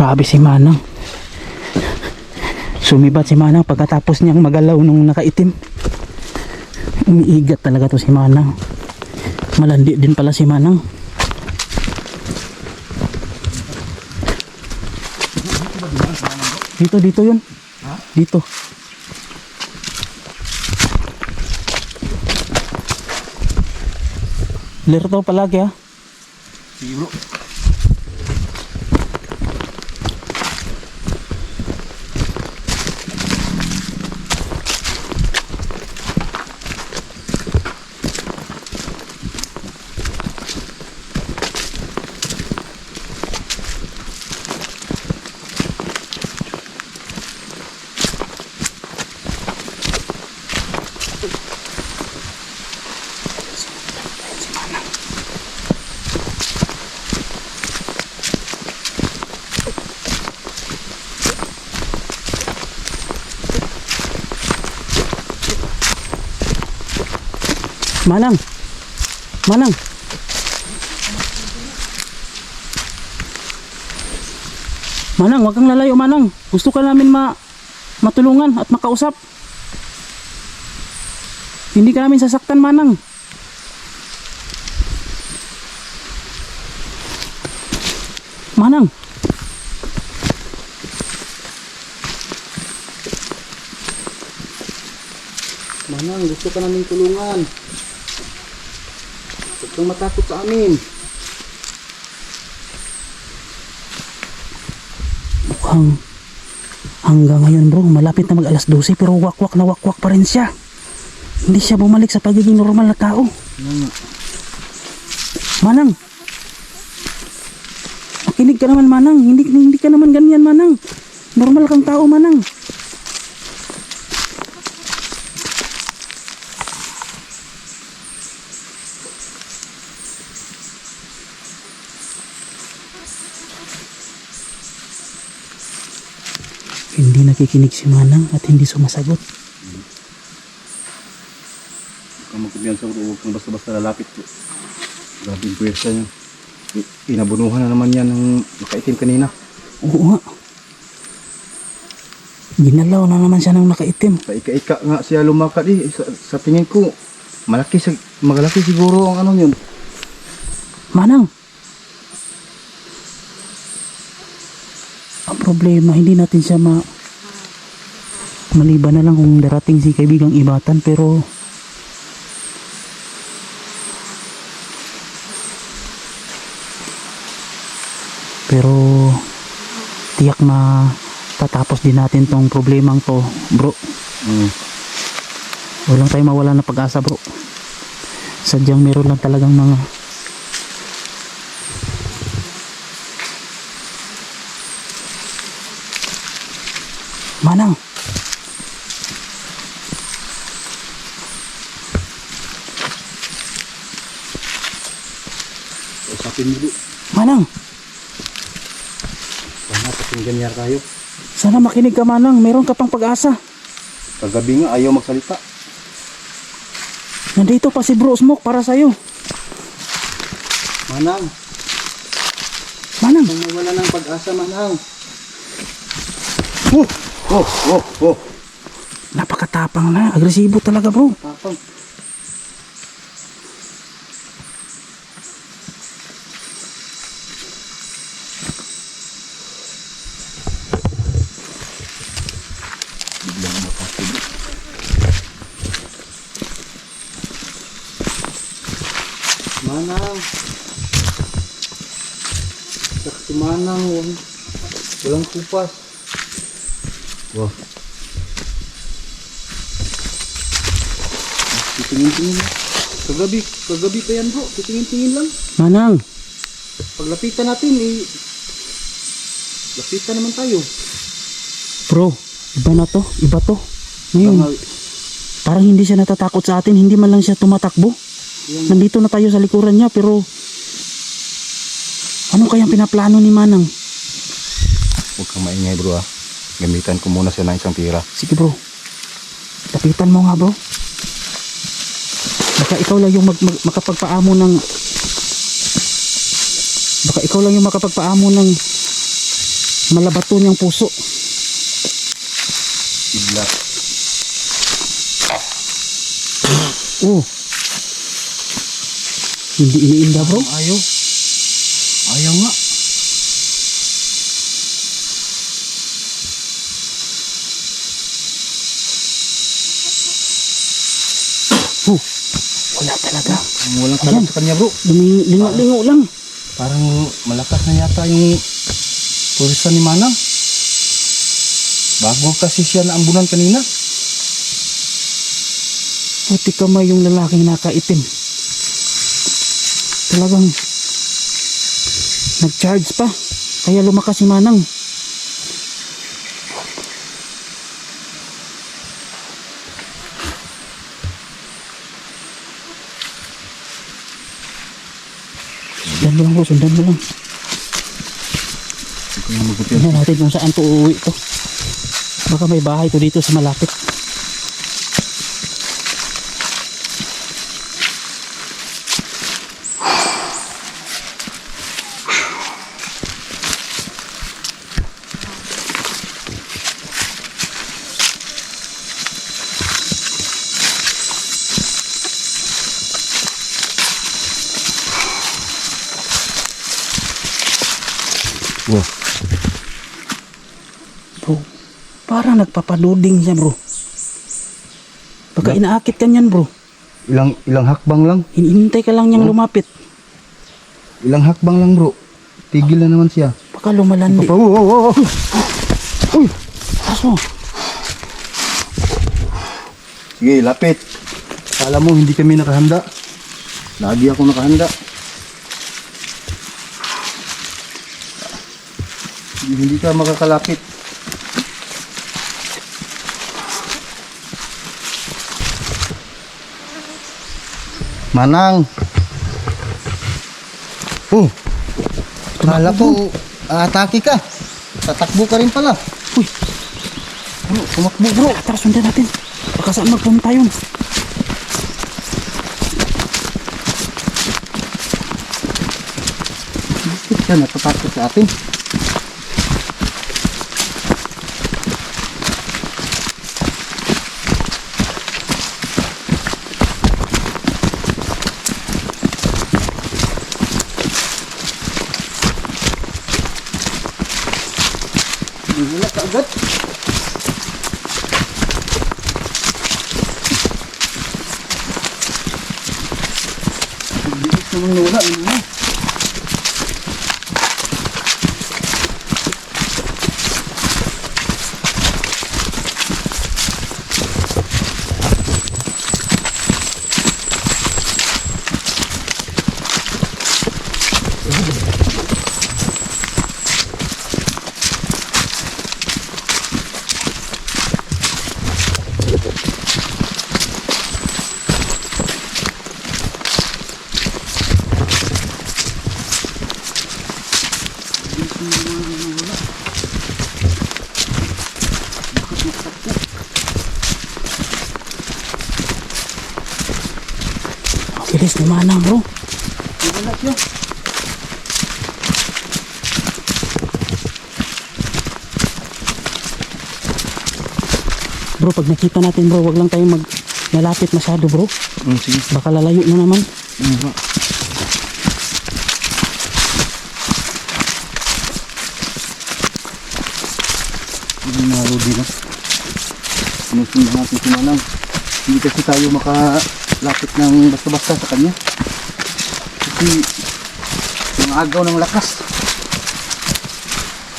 Grabe si Manang. Sumibat si Manang pagkatapos niyang magalaw nung nakaitim. Umiigat talaga to si Manang. Malandi din pala si Manang. Dito, dito yun. Dito. Lerto palagi ah. Sige bro. Manang. Manang. Manang, wag kang lalayo, Manang. Gusto ka namin ma matulungan at makausap. Hindi ka namin sasaktan, Manang. Manang. Manang, gusto ka namin tulungan. Huwag kang matakot sa amin. Mukhang hanggang ngayon bro, malapit na mag alas 12 pero wakwak na wakwak pa rin siya. Hindi siya bumalik sa pagiging normal na tao. Manang. Makinig ka naman Manang. Hindi, hindi ka naman ganyan Manang. Normal kang tao Manang. Hindi nakikinig si Manang at hindi sumasagot. Huwag kang magkumpiyansa bro. Huwag kang basta-basta lalapit. Grabe yung pwersa niya. Inabunuhan na naman yan ng nakaitim kanina. Oo nga. Ginalaw na naman siya ng nakaitim. Sa ika-ika nga siya lumakad eh. Sa, sa tingin ko, malaki, sa, magalaki siguro ang ano yun. Manang. Ang problema, hindi natin siya ma... Maliban na lang kung darating si kaibigang ibatan pero... Pero... Tiyak na tatapos din natin tong problemang to, bro. Mm. Walang tayo mawala na pag-asa bro. Sadyang meron lang talagang mga Manang! Usapin mo. Manang! Sana pakinggan niya tayo. Sana makinig ka Manang. Meron ka pang pag-asa. Kagabi nga ayaw magsalita. Nandito pa si Bro Smoke para sa'yo. Manang, Manang! kung nawala ng pag-asa manang. Oh, oh, oh, oh. Napakatapang na. Agresibo talaga bro. Tapang. Manang. Sakto manang. Walang kupas. Wah. Titingin-tingin lang. Kagabi, kagabi pa yan bro. Titingin-tingin lang. Manang! Paglapitan natin, eh, lapitan naman tayo. Bro, iba na to. Iba to. Ngayon, Tama, parang hindi siya natatakot sa atin. Hindi man lang siya tumatakbo. yan. Nandito na tayo sa likuran niya pero ano kayang pinaplano ni Manang? Huwag kang maingay bro ah. Gamitan ko muna siya ng isang tira. Sige bro. Lapitan mo nga bro. Baka ikaw lang yung mag, mag- makapagpaamo ng Baka ikaw lang yung makapagpaamo ng malabato niyang puso. Bigla. Oh. Hindi iniinda bro. Ayaw nga. Oh. Wala talaga. Walang kalap sa kanya bro. Lingo-lingo lang. Parang malakas na yata yung purisa ni Manang. Bago kasi siya naambunan kanina. Puti kamay yung lalaking nakaitim. Talagang nag-charge pa. Kaya lumakas si Manang. Lang bro, sundan mo lang. Tingnan natin kung saan to uuwi to. Baka may bahay to dito sa malapit. Wow. Bro, parang nagpapaduding siya bro. Baka inaakit ka niyan bro. Ilang ilang hakbang lang. Hinihintay ka lang niyang lumapit. Ilang hakbang lang bro. Tigil na naman siya. Baka lumalandi. Papa, oh, oh, oh. Uy! Aso! Sige, lapit. Kala mo hindi kami nakahanda. Lagi ako nakahanda. Hindi ka makakalapit. Manang. Oh. Kala ko atake ka. Tatakbo ka rin pala. Uy! Ano, tumakbo bro. Tara, sundan natin. Baka saan magpunta yun. Bakit siya natatakot sa atin? Wala ka agad. Bilis naman nawala. Ano na? Ang bilis ni Manang bro. Wala siya. Bro, pag nakita natin bro, wag lang tayong mag nalapit masyado bro. Mm, sige. Baka lalayo na naman. Mm, nga. Hindi na Rudy na. Sinusundan natin si Manang. Hindi kasi tayo makalapit ng basta-basta sa kanya. Kasi yung agaw ng lakas.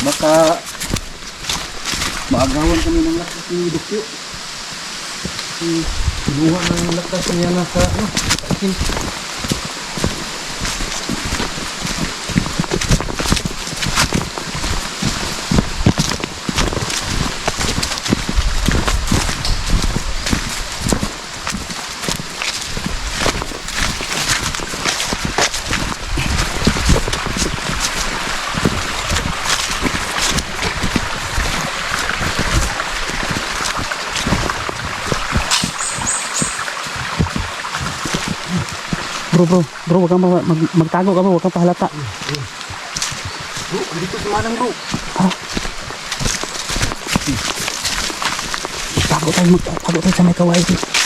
Baka maagawan kami ng lakas ni Dukyo. Kinuha ng lakas niya na ano, akin. Bro, bro, bro, wag kang ma- mag, magtago ka bro, wag kang pahalata. Bro, dito si bro. Ha? Tago tayo magtago tayo sa may kawaii.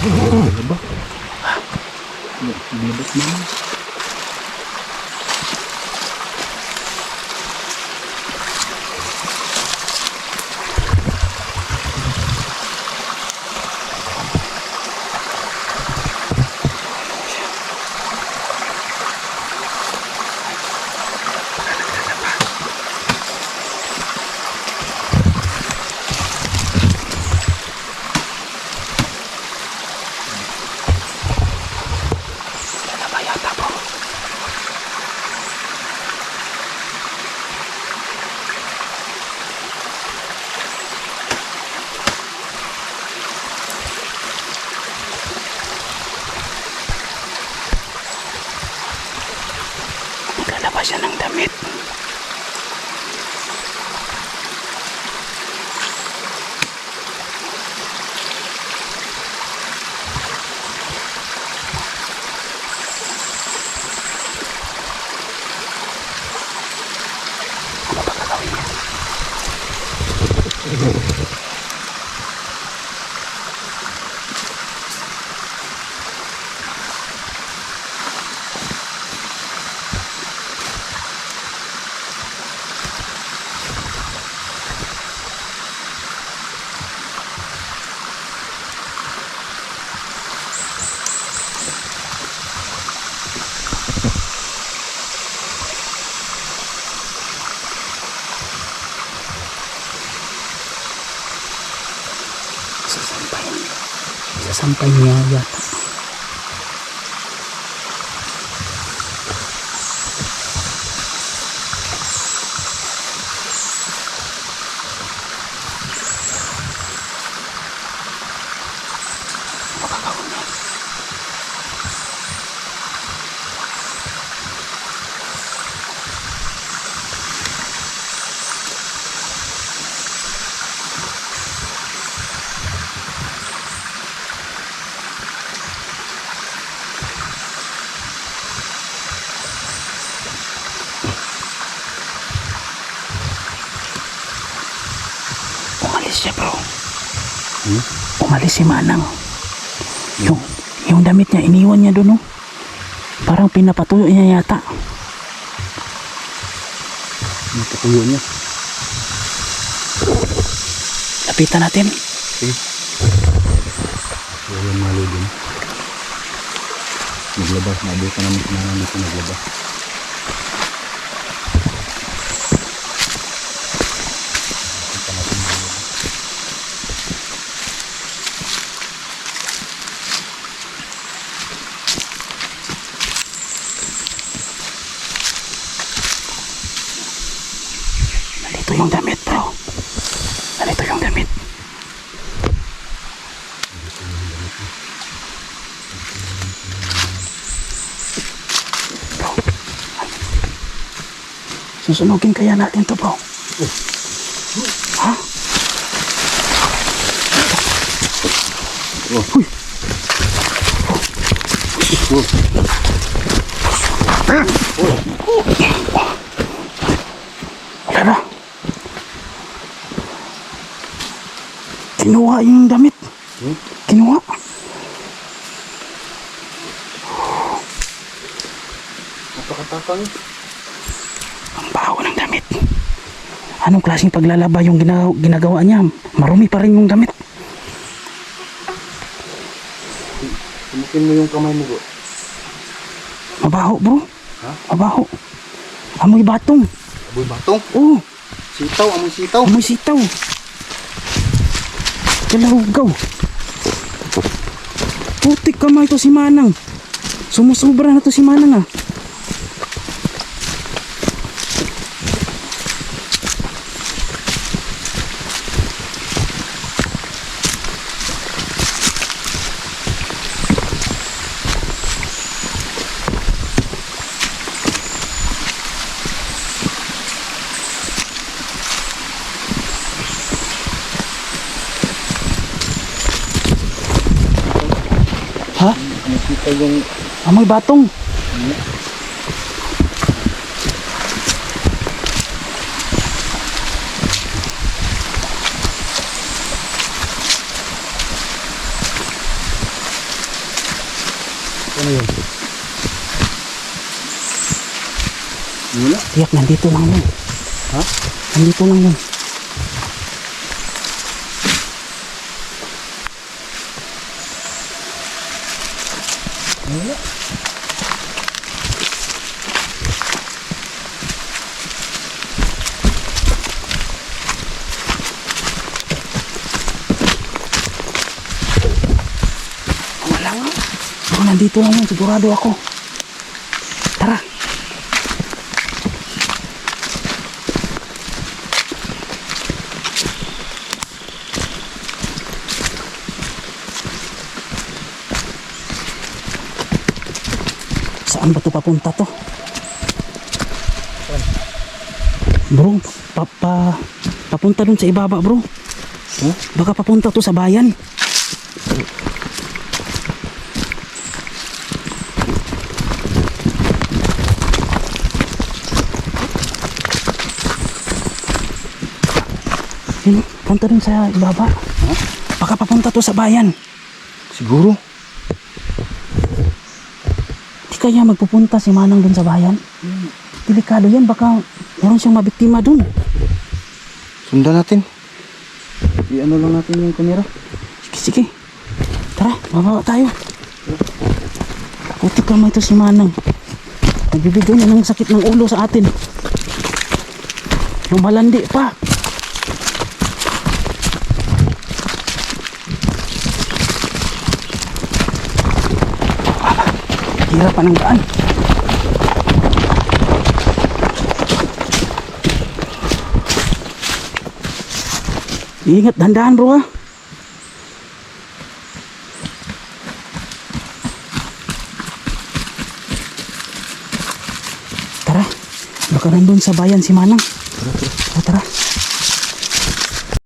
Nilabas na. Ano Sasampay niya yata. Ano gagawin niya? Umalis siya bro. Hmm? Umalis si Manang. Yung, yung damit niya, iniwan niya doon, oh. Parang pinapatuyo niya yata. Natukuyo niya. Lapitan natin. Okay. Wala malo din. Naglabas. Nabutan namin si Manang dito naglabas. Susunugin kaya natin to, bro. Ha? Oh. Uy. Oh. Wala na. Kinuha yung damit. Kinuha. Napakatakang. Ang baho ng damit. Anong klaseng paglalaba yung gina- ginagawa niya? Marumi pa rin yung damit. Tumukin mo yung kamay mo bro. Mabaho, bro. Ha? Mabaho. Amoy batong. Aboy batong. Oo, Sitaw, amoy sitaw. amoy sitaw. Kalahugaw. Putik kamay to si Manang. Sumusubra na to si Manang ah. Nakita yung Amoy batong. ano yun? Wala. Tiyak, nandito lang yun. Ha? Nandito lang yun. Wala. Wala nga. Bro, nandito lang yun. Sigurado ako. Tara. Saan ba to papunta to? Bro, pa, pa, papunta dun sa ibaba bro. Baka papunta to sa bayan. Yun, punta dun sa ibaba. Baka papunta to sa bayan. Siguro. Di kaya magpupunta si Manang dun sa bayan? Delikado yan, baka meron siyang mabiktima dun. Sundan natin. I-ano lang natin yung kamera. Sige, sige. Tara, bababa tayo. Putik naman ito si Manang. Nagbibigay niya ng sakit ng ulo sa atin. Lumalandi pa. Hirap pa ng daan. Ingat, dandan bro ah. Tara, baka nandun sa bayan si Manang.